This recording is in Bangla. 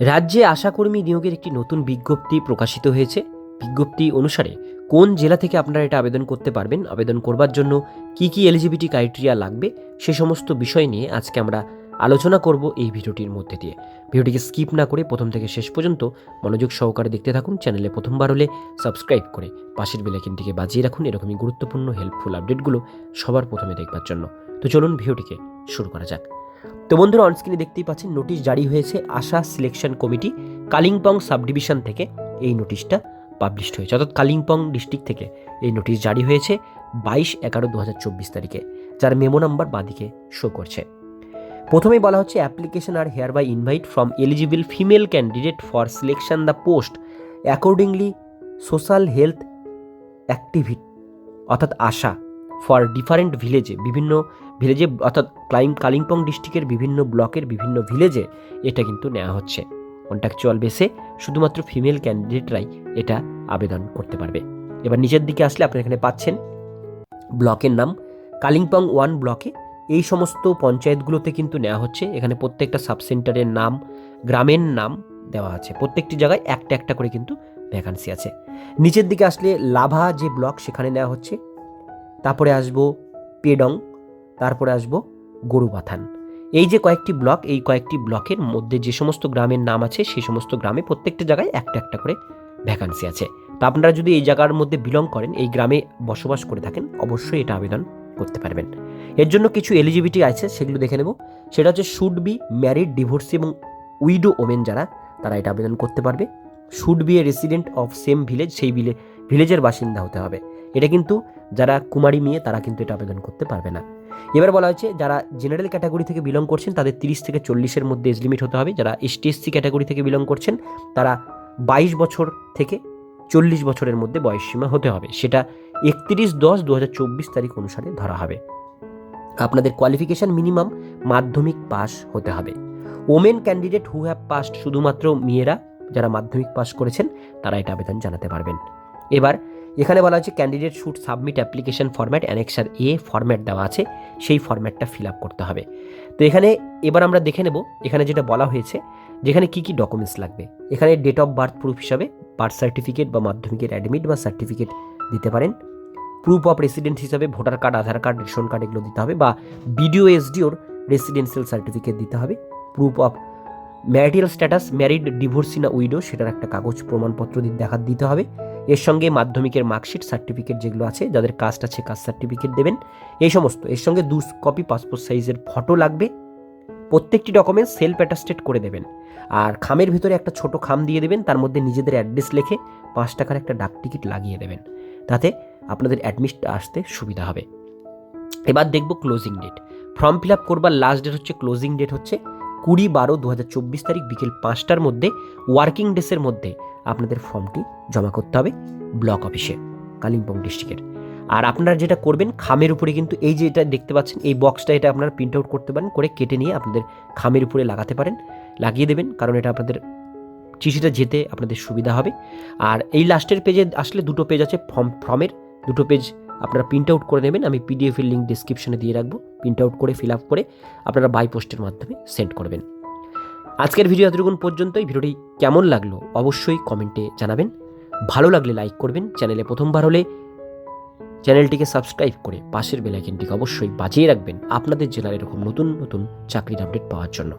রাজ্যে আশাকর্মী নিয়োগের একটি নতুন বিজ্ঞপ্তি প্রকাশিত হয়েছে। বিজ্ঞপ্তি অনুসারে কোন জেলা থেকে আপনারা এটা আবেদন করতে পারবেন, আবেদন করবার জন্য কি কি এলিজিবিলিটি ক্রাইটেরিয়া লাগবে, সে সমস্ত বিষয় নিয়ে আজকে আমরা আলোচনা করব এই ভিডিওটির মধ্যে দিয়ে। ভিডিওটিকে স্কিপ না করে প্রথম থেকে শেষ পর্যন্ত মনোযোগ সহকারে দেখতে থাকুন, চ্যানেলে প্রথমবার হলে সাবস্ক্রাইব করে পাশের বেলাইকিনটিকে বাজিয়ে রাখুন, এরকমই গুরুত্বপূর্ণ হেল্পফুল আপডেটগুলো সবার প্রথমে দেখবার জন্য। তো চলুন ভিডিওটিকে শুরু করা যাক। তো বন্ধুরা অনস্ক্রিনে দেখতেই পাচ্ছেন নোটিশ জারি হয়েছে, ASHA selection committee Kalimpong sub division থেকে এই নোটিশটা পাবলিশড হয়েছে। অর্থাৎ কালিম্পং ডিস্ট্রিক্ট থেকে এই নোটিশ জারি হয়েছে বাইশ এগারো দু হাজার চব্বিশ তারিখে, যার মেমো নাম্বার বাদিকে শো করছে। প্রথমেই বলা হচ্ছে application are here by invite from eligible female candidate for selection the post accordingly social health activist অর্থাৎ আশা। ফর ডিফারেন্ট ভিলেজে, বিভিন্ন ভিলেজে, অর্থাৎ ক্লাইম, কালিম্পং ডিস্ট্রিক্টের বিভিন্ন ব্লকের বিভিন্ন ভিলেজে এটা কিন্তু নেওয়া হচ্ছে। কন্ট্রাকচুয়াল বেসে শুধুমাত্র ফিমেল ক্যান্ডিডেটরাই এটা আবেদন করতে পারবে। এবার নিচের দিকে আসলে আপনি এখানে পাচ্ছেন ব্লকের নাম। কালিম্পং ওয়ান ব্লকে এই সমস্ত পঞ্চায়েতগুলোতে কিন্তু নেওয়া হচ্ছে। এখানে প্রত্যেকটা সাবসেন্টারের নাম, গ্রামের নাম দেওয়া আছে। প্রত্যেকটি জায়গায় একটা একটা করে কিন্তু ভ্যাকান্সি আছে। নিচের দিকে আসলে লাভা যে ব্লক, সেখানে নেওয়া হচ্ছে। তারপরে আসব পেডং, তারপরে আসব গরুবাথান। এই যে কয়েকটি ব্লক, এই কয়েকটি ব্লকের মধ্যে যে সমস্ত গ্রামের নাম আছে সেই সমস্ত গ্রামে প্রত্যেকটা জায়গায় একটা একটা করে ভ্যাকান্সি আছে। তো আপনারা যদি এই জায়গার মধ্যে বিলং করেন, এই গ্রামে বসবাস করে থাকেন, অবশ্যই এটা আবেদন করতে পারবেন। এর জন্য কিছু এলিজিবিলিটি আছে, সেগুলো দেখে নেব। সেটা হচ্ছে শুড বি ম্যারিড ডিভোর্সি এবং উইডো ওমেন যারা, তারা এটা আবেদন করতে পারবে। Should be a resident of same village সেই ভিলে ভিলেজের বাসিন্দা হতে হবে। এটা কিন্তু যারা কুমারী মেয়ে, তারা কিন্তু এটা আবেদন করতে পারবে না। এবার বলা হয়েছে, যারা জেনারেল ক্যাটাগরি থেকে বিলং করছেন, তাদের তিরিশ থেকে চল্লিশের মধ্যে এজ লিমিট হতে হবে। যারা এসটি এসসি ক্যাটাগরি থেকে বিলং করছেন, তারা বাইশ বছর থেকে চল্লিশ বছরের মধ্যে বয়সসীমা হতে হবে। সেটা একত্রিশ দশ দু তারিখ অনুসারে ধরা হবে। আপনাদের কোয়ালিফিকেশান মিনিমাম মাধ্যমিক পাস হতে হবে। Women candidate who have passed শুধুমাত্র মেয়েরা, যারা মাধ্যমিক পাস করেছেন, তারা এটা আবেদন জানাতে পারবেন। এবার এখানে বলা হচ্ছে candidate should submit application format annexure A format দেওয়া আছে, সেই ফরম্যাটটা ফিল আপ করতে হবে। তো এখানে এবার আমরা দেখে নেব, এখানে যেটা বলা হয়েছে, যেখানে কি কি ডকুমেন্টস লাগবে। এখানে ডেট অফ বার্থ প্রুফ হিসাবে বার্থ সার্টিফিকেট বা মাধ্যমিকের অ্যাডমিট বা সার্টিফিকেট দিতে পারেন। প্রুফ অফ রেসিডেন্ট হিসাবে voter card Aadhaar card ration card এগুলো দিতে হবে বা বিডিও এসডিওর রেসিডেন্সিয়াল সার্টিফিকেট দিতে হবে। Proof of marital status married divorcee না উইডো সেটার একটা কাগজ প্রমাণপত্র দেখা দিতে হবে। এর সঙ্গে মাধ্যমিকের মার্কশিট সার্টিফিকেট যেগুলো আছে, যাদের কাস্ট আছে কাস্ট সার্টিফিকেট দেবেন। এই সমস্ত, এর সঙ্গে দু কপি পাসপোর্ট সাইজের ফটো লাগবে। প্রত্যেকটি ডকুমেন্টস সেলফ অ্যাটাস্টেড করে দেবেন। আর খামের ভিতরে একটা ছোট খাম দিয়ে দেবেন, তার মধ্যে নিজেদের অ্যাড্রেস লিখে পাঁচ টাকার একটা ডাক টিকিট লাগিয়ে দেবেন। তাতে আপনাদের অ্যাডমিট আসতে সুবিধা হবে। এবার দেখব closing date form fill up করবার লাস্ট ডেট হচ্ছে ক্লোজিং ডেট হচ্ছে কুড়ি বারো দু হাজার চব্বিশ তারিখ বিকেল পাঁচটার মধ্যে ওয়ার্কিং ডেসের মধ্যে আপনাদের ফর্মটি জমা করতে হবে ব্লক অফিসে, কালিম্পং ডিস্ট্রিক্টের। আর আপনারা যেটা করবেন, খামের উপরে কিন্তু এই যে এটা দেখতে পাচ্ছেন, এই বক্সটা এটা আপনারা প্রিন্ট আউট করতে পারেন, করে কেটে নিয়ে আপনাদের খামের উপরে লাগাতে পারেন। লাগিয়ে দেবেন, কারণ এটা আপনাদের চিঠিটা যেতে আপনাদের সুবিধা হবে। আর এই লাস্টের পেজে আসলে দুটো পেজ আছে ফর্ম ফর্মের দুটো পেজ আপনারা প্রিন্ট আউট করে নেবেন, আমি পিডিএফের লিঙ্ক ডিসক্রিপশনে দিয়ে রাখব। প্রিন্ট আউট করে ফিল আপ করে আপনারা বাই পোস্টের মাধ্যমে সেন্ড করবেন। আজকের ভিডিও এতটুকুন পর্যন্ত এই ভিডিওটি কেমন লাগল অবশ্যই কমেন্টে জানাবেন। ভালো লাগলে লাইক করবেন। চ্যানেলে প্রথমবার হলে চ্যানেলটিকে সাবস্ক্রাইব করে পাশের বেলাইকেনটিকে অবশ্যই বাজিয়ে রাখবেন আপনাদের জেলার এরকম নতুন নতুন চাকরির আপডেট পাওয়ার জন্য।